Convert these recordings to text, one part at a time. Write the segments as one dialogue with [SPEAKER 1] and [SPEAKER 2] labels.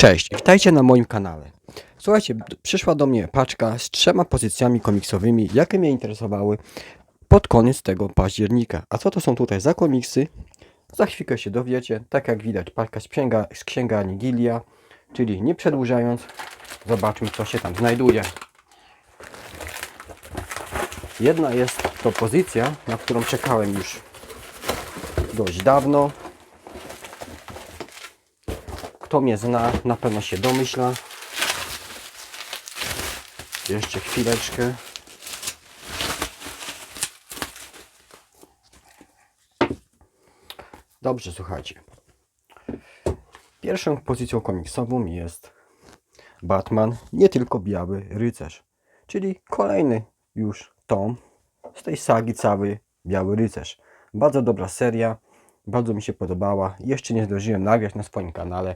[SPEAKER 1] Cześć, witajcie na moim kanale. Słuchajcie, przyszła do mnie paczka z trzema pozycjami komiksowymi, jakie mnie interesowały pod koniec tego października. A co to są tutaj za komiksy? Za chwilkę się dowiecie. Tak jak widać, paczka z, księga, z księgarni Gilia, czyli nie przedłużając, zobaczmy co się tam znajduje. Jedna jest to pozycja, na którą czekałem już dość dawno. Kto mnie zna, na pewno się domyśla. Jeszcze chwileczkę. Dobrze, słuchajcie. Pierwszą pozycją komiksową jest Batman, nie tylko Biały Rycerz, czyli kolejny już tom z tej sagi cały Biały Rycerz. Bardzo dobra seria, bardzo mi się podobała. Jeszcze nie zdążyłem nagrać na swoim kanale,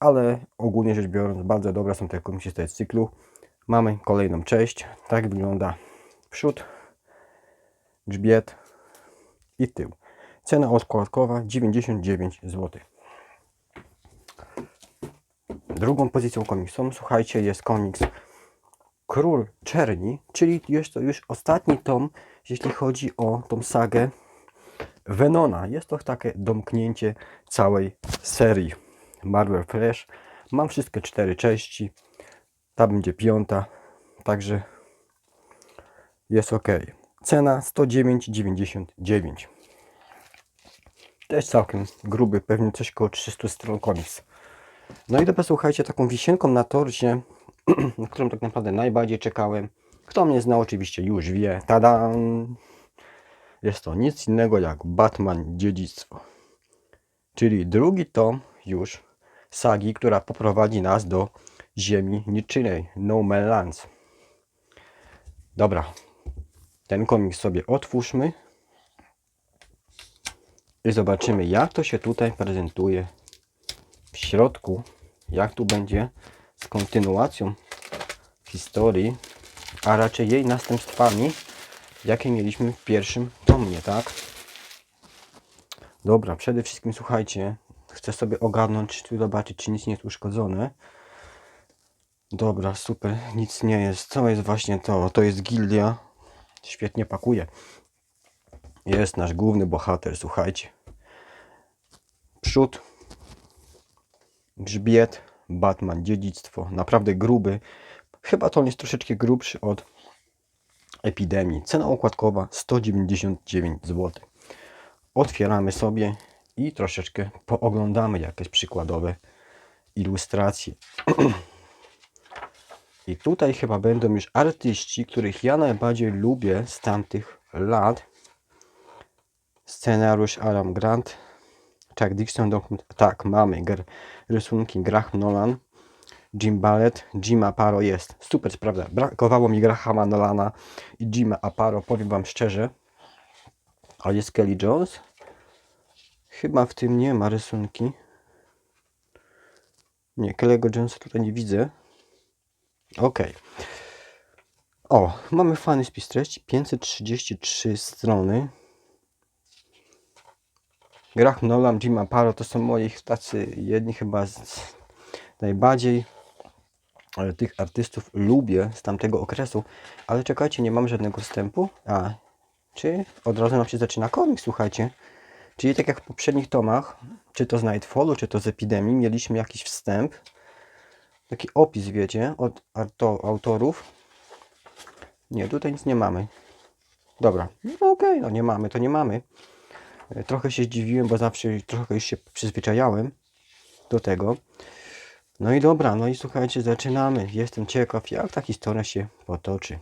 [SPEAKER 1] ale ogólnie rzecz biorąc, bardzo dobre są te komiksy z cyklu. Mamy kolejną część. Tak wygląda przód, grzbiet i tył. Cena odkładkowa 99 zł. Drugą pozycją komiksową, słuchajcie, jest komiks Król Czerni, czyli jest to już ostatni tom, jeśli chodzi o tą sagę Venona. Jest to takie domknięcie całej serii Marvel Flash. Mam wszystkie cztery części. Ta będzie piąta, także jest ok. Cena 109,99. Też całkiem gruby, pewnie coś koło 300 stron komiks. No i dobra, słuchajcie, taką wisienką na torcie, na którą tak naprawdę najbardziej czekałem. Kto mnie zna, oczywiście już wie. Tadam! Jest to nic innego jak Batman Dziedzictwo. Czyli drugi tom już sagi, która poprowadzi nas do ziemi niczyjnej, No Man's Lands. Dobra, ten komiks sobie otwórzmy i zobaczymy jak to się tutaj prezentuje w środku, jak tu będzie z kontynuacją historii, a raczej jej następstwami, jakie mieliśmy w pierwszym tomie, tak? Dobra, przede wszystkim słuchajcie, chcę sobie ogarnąć, tu zobaczyć, czy nic nie jest uszkodzone. Dobra, super, nic nie jest. Co jest właśnie to? To jest gildia. Świetnie pakuje. Jest nasz główny bohater, słuchajcie. Przód, grzbiet, Batman, dziedzictwo. Naprawdę gruby. Chyba to on jest troszeczkę grubszy od epidemii. Cena okładkowa 199 zł. Otwieramy sobie i troszeczkę pooglądamy jakieś przykładowe ilustracje. I tutaj chyba będą już artyści, których ja najbardziej lubię z tamtych lat. Scenariusz Alan Grant, Chuck Dixon, dokument. Tak, mamy rysunki Graham Nolan, Jim Ballet, Jim Aparo jest. Super sprawda. Brakowało mi Grahama Nolana i Jima Aparo, powiem Wam szczerze. A jest Kelly Jones? Chyba w tym nie ma rysunki. Nie, Kelly'ego Jonesa tutaj nie widzę. Ok. O, mamy fajny spis treści. 533 strony. Grach Nolan, Jim Aparo to są moi tacy jedni chyba z najbardziej tych artystów lubię z tamtego okresu. Ale czekajcie, nie mam żadnego wstępu. A, czy od razu nam się zaczyna komiks, słuchajcie. Czyli tak jak w poprzednich tomach, czy to z Nightfallu, czy to z Epidemii, mieliśmy jakiś wstęp, taki opis, wiecie, od auto, autorów. Nie, tutaj nic nie mamy. Dobra, no okej, no nie mamy, to nie mamy. E, Trochę się zdziwiłem, bo zawsze trochę już się przyzwyczajałem do tego. No i dobra, no i słuchajcie, zaczynamy. Jestem ciekaw, jak ta historia się potoczy.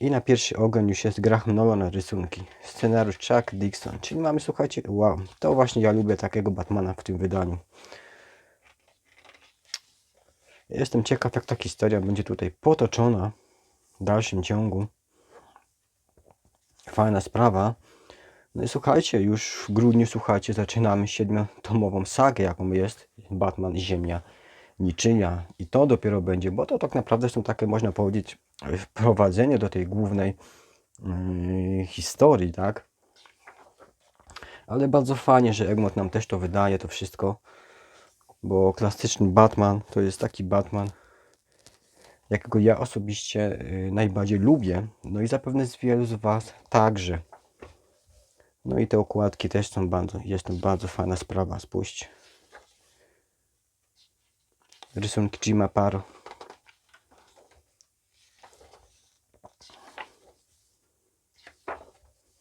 [SPEAKER 1] I na pierwszy ogień już jest Graham Nolan rysunki. Scenariusz Chuck Dixon. Czyli mamy, słuchajcie, wow, to właśnie ja lubię takiego Batmana w tym wydaniu. Jestem ciekaw, jak ta historia będzie tutaj potoczona w dalszym ciągu. Fajna sprawa. No i słuchajcie, już w grudniu, słuchajcie, zaczynamy siedmiotomową sagę, jaką jest Batman Ziemia Niczyja. I to dopiero będzie, bo to tak naprawdę są takie, można powiedzieć, wprowadzenie do tej głównej yy, historii, tak? Ale bardzo fajnie, że Egmont nam też to wydaje, to wszystko. bo klasyczny Batman to jest taki Batman, jakiego ja osobiście y, najbardziej lubię. No i zapewne z wielu z Was także. No i te okładki też są bardzo, jest to bardzo fajna sprawa, spójrzcie. Rysunki Jima Paro.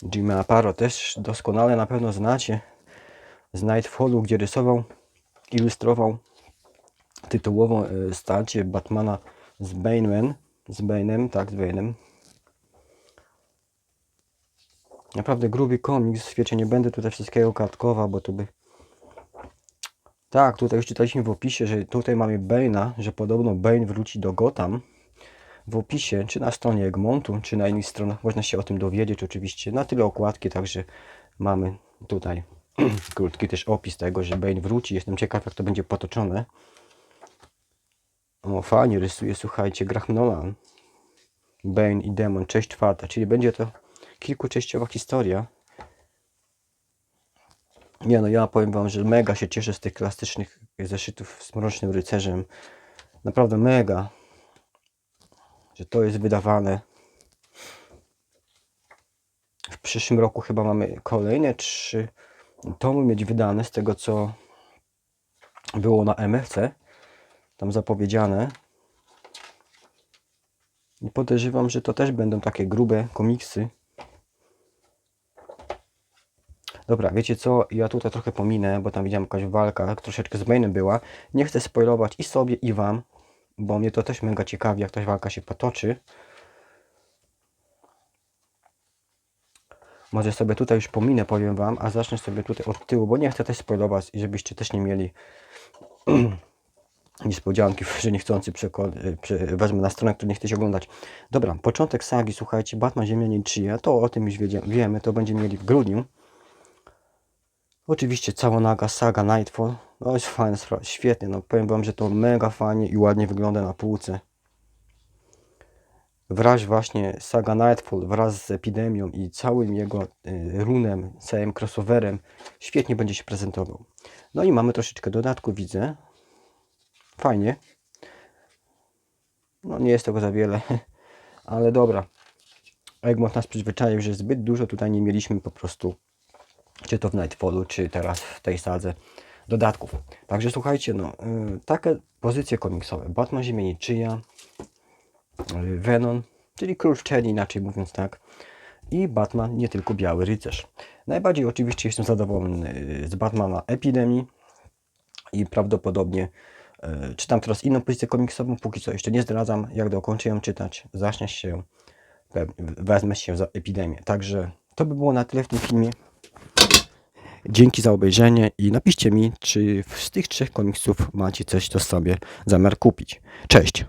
[SPEAKER 1] Jima Paro też doskonale na pewno znacie z Nightfallu, gdzie rysował, ilustrował tytułową e, starcie Batmana z Bane'em, z Bane'em, tak, z Bane'em. Naprawdę gruby komiks, wiecie, nie będę tutaj wszystkiego kartkował, bo to by... Tak, tutaj już czytaliśmy w opisie, że tutaj mamy Bane'a, że podobno Bane wróci do Gotham. W opisie, czy na stronie Egmontu, czy na innych stronach można się o tym dowiedzieć oczywiście. Na tyle okładki, także mamy tutaj krótki też opis tego, że Bane wróci. Jestem ciekaw, jak to będzie potoczone. O, fajnie rysuje, słuchajcie, Graham Nolan. Bane i Demon, część czwarta, czyli będzie to kilkuczęściowa historia. Nie no, ja powiem wam, że mega się cieszę z tych klasycznych zeszytów z Mrocznym Rycerzem. Naprawdę mega, że to jest wydawane. W przyszłym roku chyba mamy kolejne trzy tomy mieć wydane z tego co było na MFC. Tam zapowiedziane. I podejrzewam, że to też będą takie grube komiksy. Dobra, wiecie co? Ja tutaj trochę pominę, bo tam widziałem jakaś walka, troszeczkę z Bane'em była. Nie chcę spoilować i sobie, i wam, bo mnie to też mega ciekawi, jak ta walka się potoczy. Może sobie tutaj już pominę, powiem wam, a zacznę sobie tutaj od tyłu, bo nie chcę też spoilować i żebyście też nie mieli niespodzianki, że niechcący prze- wezmę na stronę, której nie chcecie oglądać. Dobra, początek sagi, słuchajcie, Batman Ziemianin 3, to o tym już wiemy, to będziemy mieli w grudniu. Oczywiście cała naga saga Nightfall, no jest fajna sprawa, świetnie, no powiem wam, że to mega fajnie i ładnie wygląda na półce. Wraz właśnie saga Nightfall wraz z epidemią i całym jego y, runem, całym crossoverem świetnie będzie się prezentował. No i mamy troszeczkę dodatku, widzę. Fajnie. No nie jest tego za wiele, ale dobra. Egmont nas przyzwyczaił, że zbyt dużo tutaj nie mieliśmy po prostu, czy to w Nightfallu, czy teraz w tej sadze dodatków. Także słuchajcie, no, y, takie pozycje komiksowe. Batman Ziemieniczyja, y, Venom, czyli Król Szczeni, inaczej mówiąc tak, i Batman, nie tylko Biały Rycerz. Najbardziej oczywiście jestem zadowolony y, z Batmana Epidemii i prawdopodobnie czytam teraz inną pozycję komiksową, póki co jeszcze nie zdradzam, jak dokończę ją czytać, zacznie się, wezmę się za Epidemię. Także to by było na tyle w tym filmie. Dzięki za obejrzenie i napiszcie mi, czy z tych trzech komiksów macie coś, co sobie zamiar kupić. Cześć!